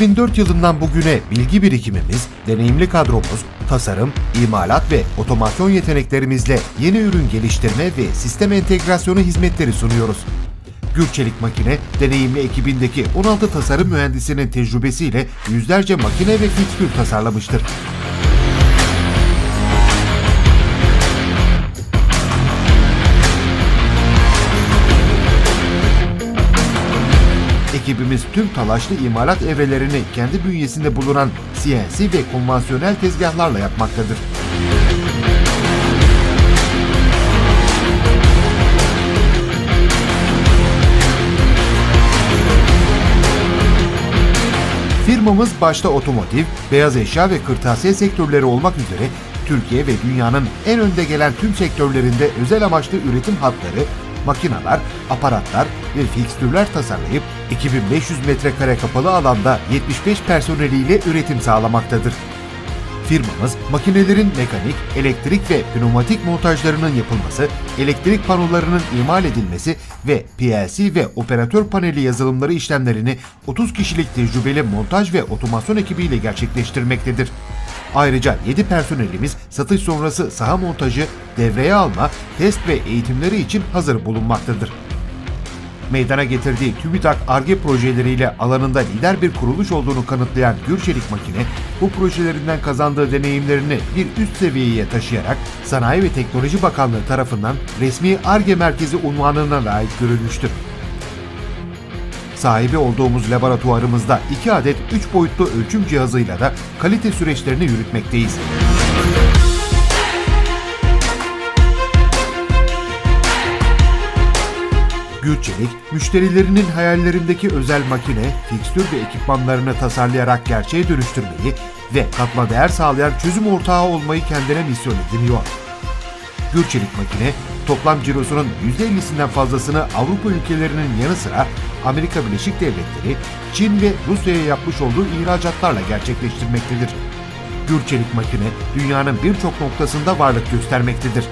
2004 yılından bugüne bilgi birikimimiz, deneyimli kadromuz, tasarım, imalat ve otomasyon yeteneklerimizle yeni ürün geliştirme ve sistem entegrasyonu hizmetleri sunuyoruz. Gürçelik Makine, deneyimli ekibindeki 16 tasarım mühendisinin tecrübesiyle yüzlerce makine ve fikstür tasarlamıştır. Ekibimiz tüm talaşlı imalat evrelerini kendi bünyesinde bulunan CNC ve konvansiyonel tezgahlarla yapmaktadır. Firmamız başta otomotiv, beyaz eşya ve kırtasiye sektörleri olmak üzere Türkiye ve dünyanın en önde gelen tüm sektörlerinde özel amaçlı üretim hatları, makineler, aparatlar ve fikstürler tasarlayıp 2500 metrekare kapalı alanda 75 personeliyle üretim sağlamaktadır. Firmamız makinelerin mekanik, elektrik ve pneumatik montajlarının yapılması, elektrik panolarının imal edilmesi ve PLC ve operatör paneli yazılımları işlemlerini 30 kişilik tecrübeli montaj ve otomasyon ekibiyle gerçekleştirmektedir. Ayrıca 7 personelimiz satış sonrası saha montajı, devreye alma, test ve eğitimleri için hazır bulunmaktadır meydana getirdiği TÜBİTAK ARGE projeleriyle alanında lider bir kuruluş olduğunu kanıtlayan Gürçelik Makine, bu projelerinden kazandığı deneyimlerini bir üst seviyeye taşıyarak Sanayi ve Teknoloji Bakanlığı tarafından resmi ARGE merkezi unvanına layık görülmüştür. Sahibi olduğumuz laboratuvarımızda 2 adet 3 boyutlu ölçüm cihazıyla da kalite süreçlerini yürütmekteyiz. Gürçelik, müşterilerinin hayallerindeki özel makine, fikstür ve ekipmanlarını tasarlayarak gerçeğe dönüştürmeyi ve katma değer sağlayan çözüm ortağı olmayı kendine misyon ediniyor. Gürçelik makine, toplam cirosunun %50'sinden fazlasını Avrupa ülkelerinin yanı sıra Amerika Birleşik Devletleri, Çin ve Rusya'ya yapmış olduğu ihracatlarla gerçekleştirmektedir. Gürçelik makine dünyanın birçok noktasında varlık göstermektedir.